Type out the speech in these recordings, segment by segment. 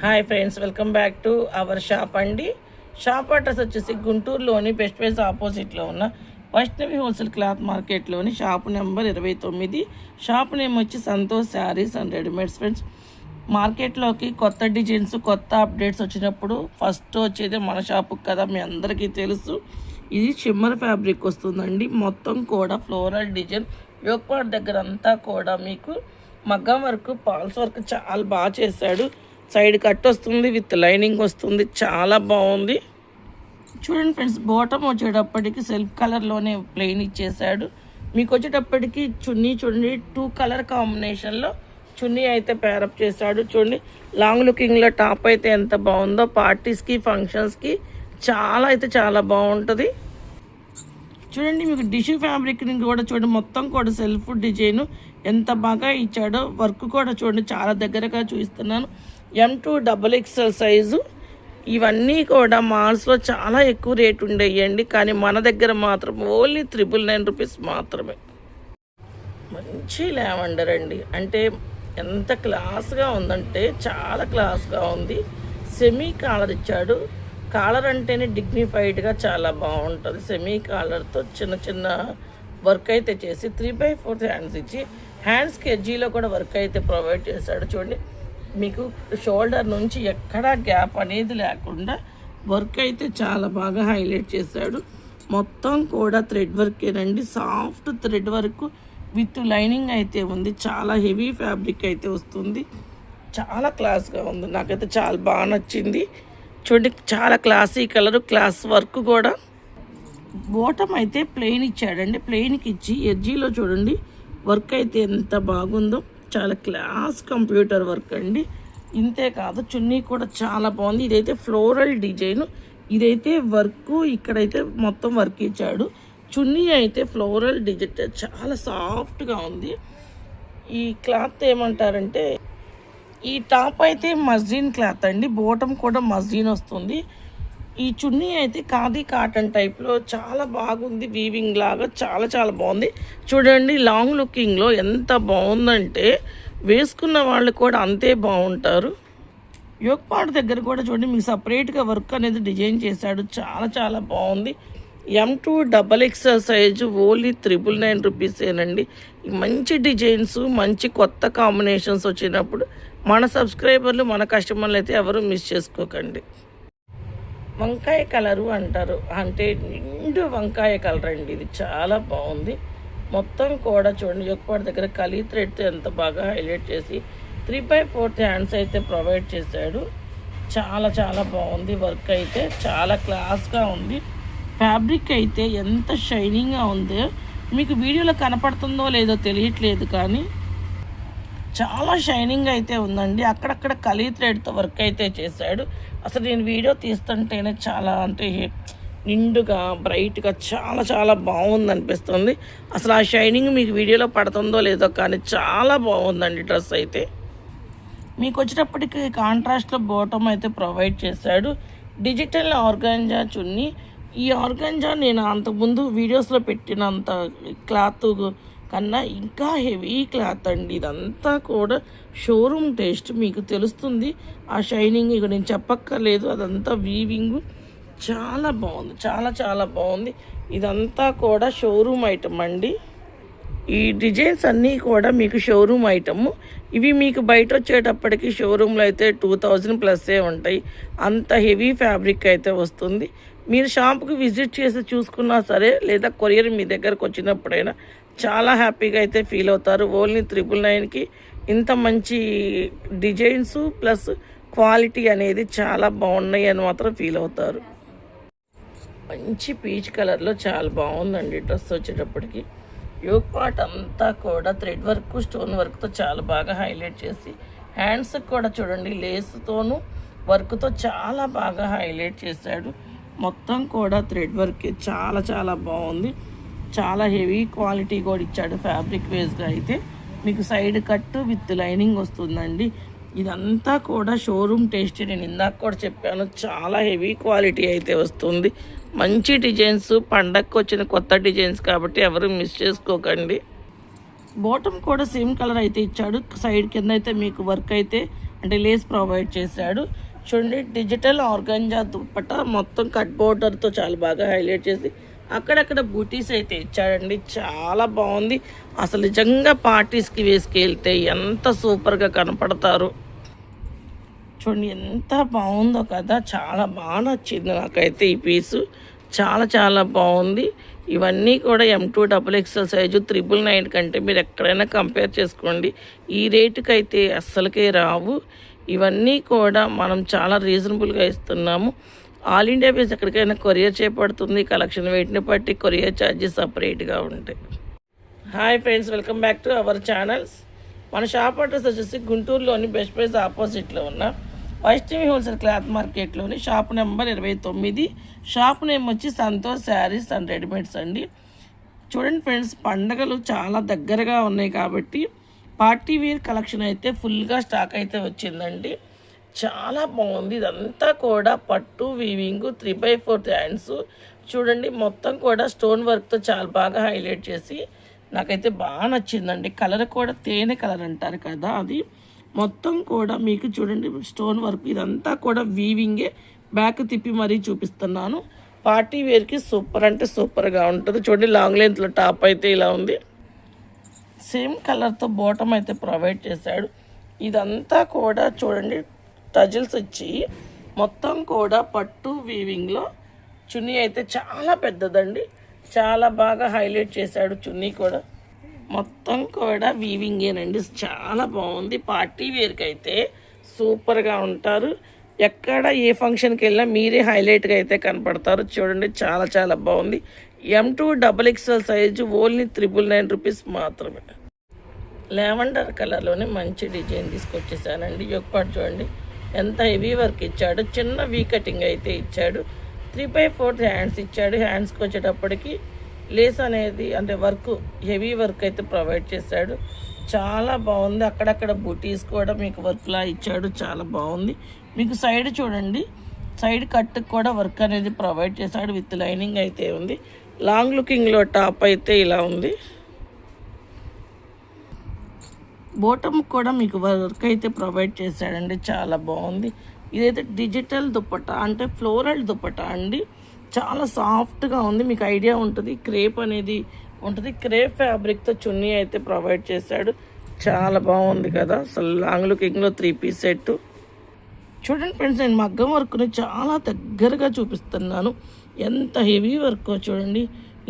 Hi friends welcome back to our shop అండి. Shop address వచ్చేసి గుంటూరులోని బెస్ట్ ప్రైస్ ఆపోజిట్లో ఉన్న వైష్ణవి హోల్సేల్ క్లాత్ మార్కెట్లోని షాప్ నెంబర్ ఇరవై తొమ్మిది. షాప్ నేమ్ వచ్చి Santosh sarees and readymades friends. మార్కెట్లోకి కొత్త డిజైన్స్ కొత్త అప్డేట్స్ వచ్చినప్పుడు ఫస్ట్ వచ్చేది మన షాపు కదా మీ అందరికీ తెలుసు. ఇది షిమ్మర్ ఫ్యాబ్రిక్ వస్తుందండి. మొత్తం కూడా ఫ్లోరల్ డిజైన్. యోగపాట్ దగ్గర అంతా కూడా మీకు మగ్గం వర్క్ పాల్స్ వర్క్ చాలా బాగా చేశాడు. సైడ్ కట్ వస్తుంది విత్ లైనింగ్ వస్తుంది. చాలా బాగుంది. చూడండి ఫ్రెండ్స్ బాటమ్ వచ్చేటప్పటికి సెల్ఫ్ కలర్లోనే ప్లెయిన్ ఇచ్చేసాడు. మీకు వచ్చేటప్పటికి చున్నీ చూడండి టూ కలర్ కాంబినేషన్లో చున్నీ అయితే పేరప్ చేశాడు. చూడండి లాంగ్ లుకింగ్లో టాప్ అయితే ఎంత బాగుందో పార్టీస్కి ఫంక్షన్స్కి చాలా అయితే చాలా బాగుంటుంది. చూడండి మీకు డిష్ ఫ్యాబ్రిక్ కూడా చూడండి మొత్తం కూడా సెల్ఫ్ డిజైన్ ఎంత బాగా ఇచ్చాడో వర్క్ కూడా చూడండి చాలా దగ్గరగా చూపిస్తున్నాను. M to double XL size ఇవన్నీ కూడా మాల్స్లో చాలా ఎక్కువ రేట్ ఉండేయండి. కానీ మన దగ్గర మాత్రం ఓన్లీ త్రిబుల్ నైన్ రూపీస్ మాత్రమే. మంచి లావెండర్ అండి. అంటే ఎంత క్లాస్గా ఉందంటే చాలా క్లాస్గా ఉంది. సెమీ కాలర్ ఇచ్చాడు. కాలర్ అంటేనే డిగ్నిఫైడ్గా చాలా బాగుంటుంది. సెమీ కాలర్తో చిన్న చిన్న వర్క్ అయితే చేసి త్రీ బై ఫోర్త్ హ్యాండ్స్ ఇచ్చి హ్యాండ్స్కి ఎడ్జీలో కూడా వర్క్ అయితే ప్రొవైడ్ చేశాడు. చూడండి. మీకు షోల్డర్ నుంచి ఎక్కడా గ్యాప్ అనేది లేకుండా వర్క్ అయితే చాలా బాగా హైలైట్ చేశాడు. మొత్తం కూడా thread వర్కేనండి soft thread work with lining అయితే ఉంది. చాలా హెవీ ఫ్యాబ్రిక్ అయితే వస్తుంది. చాలా క్లాస్గా ఉంది. నాకైతే చాలా బాగా నచ్చింది. చూడండి చాలా క్లాసీ కలరు క్లాస్ వర్క్ కూడా. బోటం అయితే ప్లెయిన్ ఇచ్చాడండి. ప్లెయిన్కి ఇచ్చి ఎర్జీలో చూడండి. వర్క్ అయితే ఎంత బాగుందో. చాలా క్లాస్ కంప్యూటర్ వర్క్ అండి. ఇంతే కాదు చున్నీ కూడా చాలా బాగుంది. ఇదైతే ఫ్లోరల్ డిజైన్. ఇదైతే వర్క్ ఇక్కడైతే మొత్తం వర్క్ ఇచ్చాడు. చున్నీ అయితే ఫ్లోరల్ డిజిటల్ చాలా సాఫ్ట్గా ఉంది. ఈ క్లాత్ ఏమంటారంటే ఈ టాప్ అయితే మస్జిన్ క్లాత్ అండి. బోటం కూడా మస్జిన్ వస్తుంది. ఈ చున్నీ అయితే ఖాదీ కాటన్ టైప్లో చాలా బాగుంది వీవింగ్ లాగా చాలా చాలా బాగుంది. చూడండి లాంగ్ లుకింగ్లో ఎంత బాగుందంటే వేసుకున్న వాళ్ళు కూడా అంతే బాగుంటారు. యోగపాడు దగ్గర కూడా చూడండి మీకు సపరేట్గా వర్క్ అనేది డిజైన్ చేశాడు. చాలా చాలా బాగుంది. M to double XL size only triple nine రూపీసేనండి మంచి డిజైన్స్ మంచి కొత్త కాంబినేషన్స్ వచ్చినప్పుడు మన సబ్స్క్రైబర్లు మన కస్టమర్లు అయితే ఎవరు మిస్ చేసుకోకండి. వంకాయ కలరు అంటారు. అంటే నిండు వంకాయ కలర్ అండి. ఇది చాలా బాగుంది. మొత్తం కూడా చూడండి. యొక్కపాటి దగ్గర కలీ థ్రెడ్తో ఎంత బాగా హైలైట్ చేసి త్రీ బై ఫోర్త్ హ్యాండ్స్ అయితే ప్రొవైడ్ చేశాడు. చాలా చాలా బాగుంది వర్క్ అయితే. చాలా క్లాస్గా ఉంది. ఫ్యాబ్రిక్ అయితే ఎంత షైనింగ్గా ఉందో మీకు వీడియోలో కనపడుతుందో లేదో తెలియట్లేదు కానీ చాలా షైనింగ్ అయితే ఉందండి. అక్కడక్కడ కలీ థ్రెడ్తో వర్క్ అయితే చేశాడు. అసలు నేను వీడియో తీస్తుంటేనే చాలా అంటే నిండుగా బ్రైట్గా చాలా చాలా బాగుంది అనిపిస్తుంది. అసలు ఆ షైనింగ్ మీకు వీడియోలో పడుతుందో లేదో కానీ చాలా బాగుందండి డ్రెస్ అయితే. మీకు వచ్చేటప్పటికి కాంట్రాస్ట్లో బోటం అయితే ప్రొవైడ్ చేశాడు. Digital organza chunni. ఈ ఆర్గాంజా నేను అంతకుముందు వీడియోస్లో పెట్టినంత క్లాత్ కన్నా ఇంకా హెవీ క్లాత్ అండి. ఇదంతా కూడా షోరూమ్ టేస్ట్ మీకు తెలుస్తుంది. ఆ షైనింగ్ ఇక నేను చెప్పక్కర్లేదు. అదంతా వీవింగ్. చాలా బాగుంది. చాలా చాలా బాగుంది. ఇదంతా కూడా షోరూమ్ ఐటమ్ అండి. ఈ డిజైన్స్ అన్నీ కూడా మీకు షోరూమ్ ఐటమ్. ఇవి మీకు బయట వచ్చేటప్పటికి షోరూంలో అయితే టూ థౌజండ్ ప్లస్సే ఉంటాయి. అంత హెవీ ఫ్యాబ్రిక్ అయితే వస్తుంది. మీరు షాప్కి విజిట్ చేసి చూసుకున్నా సరే లేదా కొరియర్ మీ దగ్గరకు వచ్చినప్పుడైనా చాలా హ్యాపీగా అయితే ఫీల్ అవుతారు. ఓన్లీ త్రిపుల్ నైన్కి ఇంత మంచి డిజైన్స్ ప్లస్ క్వాలిటీ అనేది చాలా బాగున్నాయి అని మాత్రం ఫీల్ అవుతారు. మంచి పీచ్ కలర్లో చాలా బాగుందండి డ్రెస్ వచ్చేటప్పటికి. యోగ్ పార్ట్ అంతా కూడా థ్రెడ్ వర్క్ స్టోన్ వర్క్తో చాలా బాగా హైలైట్ చేసి హ్యాండ్స్ కూడా చూడండి లేస్తోనూ వర్క్తో చాలా బాగా హైలైట్ చేశాడు. మొత్తం కూడా థ్రెడ్ వర్క్ చాలా చాలా బాగుంది. చాలా హెవీ క్వాలిటీ కూడా ఇచ్చాడు ఫ్యాబ్రిక్ వేస్గా అయితే. మీకు సైడ్ కట్ విత్ లైనింగ్ వస్తుందండి. ఇదంతా కూడా షోరూమ్ టేస్ట్ నేను ఇందాక కూడా చెప్పాను చాలా హెవీ క్వాలిటీ అయితే వస్తుంది. మంచి డిజైన్స్ పండగకు వచ్చిన కొత్త డిజైన్స్ కాబట్టి ఎవరు మిస్ చేసుకోకండి. బాటమ్ కూడా సేమ్ కలర్ అయితే ఇచ్చాడు. సైడ్ కింద అయితే మీకు వర్క్ అయితే అంటే లేస్ ప్రొవైడ్ చేశాడు. చూడండి డిజిటల్ ఆర్గంజా దుప్పట మొత్తం కట్ బోర్డర్తో చాలా బాగా హైలైట్ చేసి అక్కడక్కడ బూటీస్ అయితే ఇచ్చాడండి. చాలా బాగుంది. అసలు నిజంగా పార్టీస్కి వేసుకెళ్తే ఎంత సూపర్గా కనపడతారు. చూడండి ఎంత బాగుందో కదా. చాలా బాగా నచ్చింది నాకైతే ఈ పీసు చాలా చాలా బాగుంది. ఇవన్నీ కూడా M to double XL size triple nine కంటే మీరు ఎక్కడైనా కంపేర్ చేసుకోండి. ఈ రేటుకి అయితే అస్సలకే రావు. ఇవన్నీ కూడా మనం చాలా రీజనబుల్గా ఇస్తున్నాము. ఆల్ ఇండియా బేస్ ఎక్కడికైనా కొరియర్ చేపడుతుంది కలెక్షన్ వెయిట్ని బట్టి కొరియర్ ఛార్జెస్ సపరేట్గా ఉంటాయి. Hi friends welcome back to our channels. మన షాప్ అడ్రస్ వచ్చేసి గుంటూరులోని బెస్ట్ ప్రైస్ ఆపోజిట్లో ఉన్న వైష్ణవి హోల్సేల్ క్లాత్ మార్కెట్లోని షాప్ నెంబర్ ఇరవై తొమ్మిది. షాప్ నేమ్ వచ్చి సంతోష్ శారీస్ అండ్ రెడీమేడ్స్ అండి. చూడండి ఫ్రెండ్స్ పండగలు చాలా దగ్గరగా ఉన్నాయి కాబట్టి పార్టీ వేర్ కలెక్షన్ అయితే ఫుల్గా స్టాక్ అయితే వచ్చిందండి. చాలా బాగుంది. ఇదంతా కూడా పట్టు weaving three by fourth hands చూడండి మొత్తం కూడా స్టోన్ వర్క్తో చాలా బాగా హైలైట్ చేసి నాకైతే బాగా నచ్చిందండి. కలర్ కూడా తేనె కలర్ అంటారు కదా అది. మొత్తం కూడా మీకు చూడండి స్టోన్ వర్క్ ఇదంతా కూడా వీవింగే బ్యాక్ తిప్పి మరీ చూపిస్తున్నాను. పార్టీ వేర్కి సూపర్ అంటే సూపర్గా ఉంటుంది. చూడండి లాంగ్ లెంత్లో టాప్ అయితే ఇలా ఉంది. సేమ్ కలర్తో బాటమ్ అయితే ప్రొవైడ్ చేశాడు. ఇదంతా కూడా చూడండి టజిల్స్ ఇచ్చి మొత్తం కూడా పట్టు వీవింగ్లో చున్నీ అయితే చాలా పెద్దదండి. చాలా బాగా హైలైట్ చేశాడు చున్నీ కూడా. మొత్తం కూడా వీవింగేనండి చాలా బాగుంది. పార్టీ వేర్కి అయితే సూపర్గా ఉంటారు. ఎక్కడ ఏ ఫంక్షన్కి వెళ్ళినా మీరే హైలైట్గా అయితే కనపడతారు. చూడండి చాలా చాలా బాగుంది. M to double XL size only triple nine rupees మాత్రమే. లెవెండర్ కలర్లోనే మంచి డిజైన్ తీసుకొచ్చేసానండి. యొక్కపాటు చూడండి. ఎంత హెవీ వర్క్ ఇచ్చాడు చిన్న వీ కటింగ్ అయితే ఇచ్చాడు. త్రీ బై ఫోర్త్ హ్యాండ్స్ ఇచ్చాడు. హ్యాండ్స్కి వచ్చేటప్పటికి లేస్ అనేది అంటే వర్క్ హెవీ వర్క్ అయితే ప్రొవైడ్ చేశాడు. చాలా బాగుంది. అక్కడక్కడ బూటీస్ కూడా మీకు వర్క్లా ఇచ్చాడు. చాలా బాగుంది. మీకు సైడ్ చూడండి. సైడ్ కట్ కూడా వర్క్ అనేది ప్రొవైడ్ చేశాడు. విత్ లైనింగ్ అయితే ఉంది. లాంగ్ లుకింగ్లో టాప్ అయితే ఇలా ఉంది. బోటమ్ కూడా మీకు వర్క్ అయితే ప్రొవైడ్ చేశాడండి. చాలా బాగుంది. ఇదైతే డిజిటల్ దుప్పట అంటే ఫ్లోరల్ దుప్పట అండి. చాలా సాఫ్ట్గా ఉంది. మీకు ఐడియా ఉంటుంది. క్రేప్ అనేది ఉంటుంది. క్రేప్ ఫ్యాబ్రిక్తో చున్నీ అయితే ప్రొవైడ్ చేశాడు. చాలా బాగుంది కదా. అసలు లాంగ్ లుకింగ్లో త్రీ పీస్ సెట్ చూడండి ఫ్రెండ్స్ నేను మగ్గం వర్క్ని చాలా దగ్గరగా చూపిస్తున్నాను. ఎంత హెవీ వర్క్ చూడండి.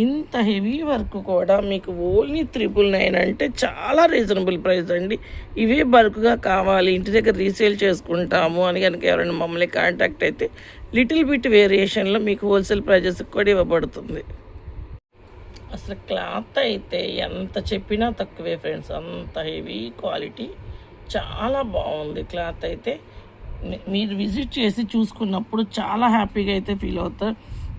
ఇంత హెవీ వర్క్ కూడా మీకు ఓన్లీ త్రిపుల్ నైన్ అంటే చాలా రీజనబుల్ ప్రైస్ అండి. ఇవే బల్క్గా కావాలి ఇంటి దగ్గర రీసేల్ చేసుకుంటాము అని కనుక ఎవరైనా మమ్మల్ని కాంటాక్ట్ అయితే లిటిల్ బిట్ వేరియేషన్లో మీకు హోల్సేల్ ప్రైజెస్ కూడా ఇవ్వబడుతుంది. అసలు క్లాత్ అయితే ఎంత చెప్పినా తక్కువే ఫ్రెండ్స్ అంత హెవీ క్వాలిటీ చాలా బాగుంది క్లాత్ అయితే. మీరు విజిట్ చేసి చూసుకున్నప్పుడు చాలా హ్యాపీగా అయితే ఫీల్ అవుతారు.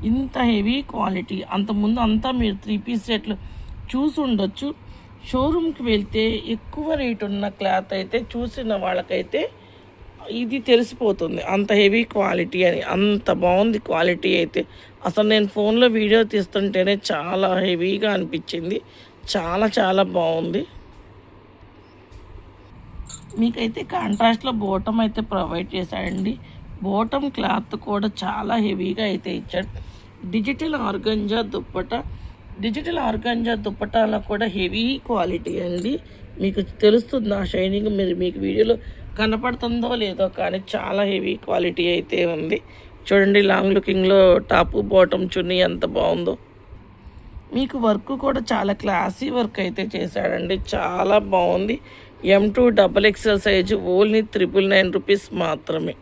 ఇంత హెవీ క్వాలిటీ అంతకుముందు అంతా మీరు త్రీ పీస్ సెట్లు చూసి ఉండొచ్చు. షోరూమ్కి వెళ్తే ఎక్కువ రేట్ ఉన్న క్లాత్ అయితే చూసిన వాళ్ళకైతే ఇది తెలిసిపోతుంది. అంత హెవీ క్వాలిటీ అని అంత బాగుంది క్వాలిటీ అయితే. అసలు నేను ఫోన్లో వీడియో తీస్తుంటేనే చాలా హెవీగా అనిపించింది. చాలా చాలా బాగుంది. మీకైతే కాంట్రాస్ట్లో బోటం అయితే ప్రొవైడ్ చేశాడండి బాటమ్ క్లాత్ కూడా చాలా హెవీగా అయితే ఇచ్చాడు. Digital organza dupatta digital organza దుప్పటాలో కూడా హెవీ క్వాలిటీ అండి. మీకు తెలుస్తుంది ఆ షైనింగ్ మీరు మీకు వీడియోలో కనపడుతుందో లేదో కానీ చాలా హెవీ క్వాలిటీ అయితే ఉంది. చూడండి లాంగ్ లుకింగ్లో టాపు బాటమ్ చున్నీ ఎంత బాగుందో. మీకు వర్క్ కూడా చాలా క్లాసీ వర్క్ అయితే చేశాడండి. చాలా బాగుంది. M to double XL size only triple nine rupees మాత్రమే.